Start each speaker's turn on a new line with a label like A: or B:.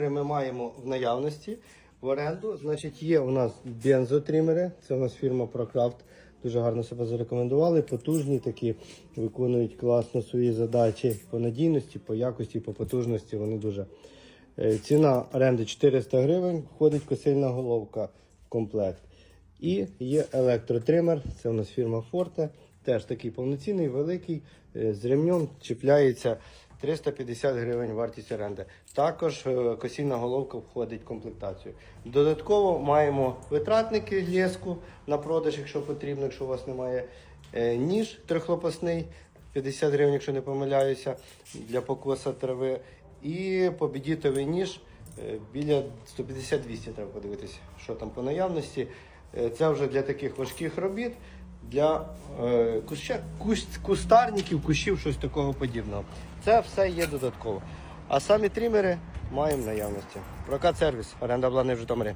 A: Ми маємо в наявності в оренду. Значить, є у нас бензотрімери. Це у нас фірма ProCraft. Дуже гарно себе зарекомендували. Потужні такі, виконують класно свої задачі по надійності, по якості, по потужності. Вони дуже. Е, Ціна оренди 400 гривень, входить косильна головка в комплект. І є електротример, це у нас фірма Forte. Теж такий повноцінний, великий, е, з ремнем чіпляється 350 гривень вартість оренди. Також е, косільна головка входить в комплектацію. Додатково маємо витратники леску на продаж, якщо потрібно, якщо у вас немає. Е, Ніж трьохлопасний, 50 гривень, якщо не помиляюся, для покоса трави. І побідітовий ніж е, біля 150-200 треба подивитися, що там по наявності. Це вже для таких важких робіт, для е, куща, кущ, кустарників, кущів, щось такого подібного. Це все є додатково. А самі трімери маємо наявності. Прокат сервіс, оренда обладнання в Житомирі.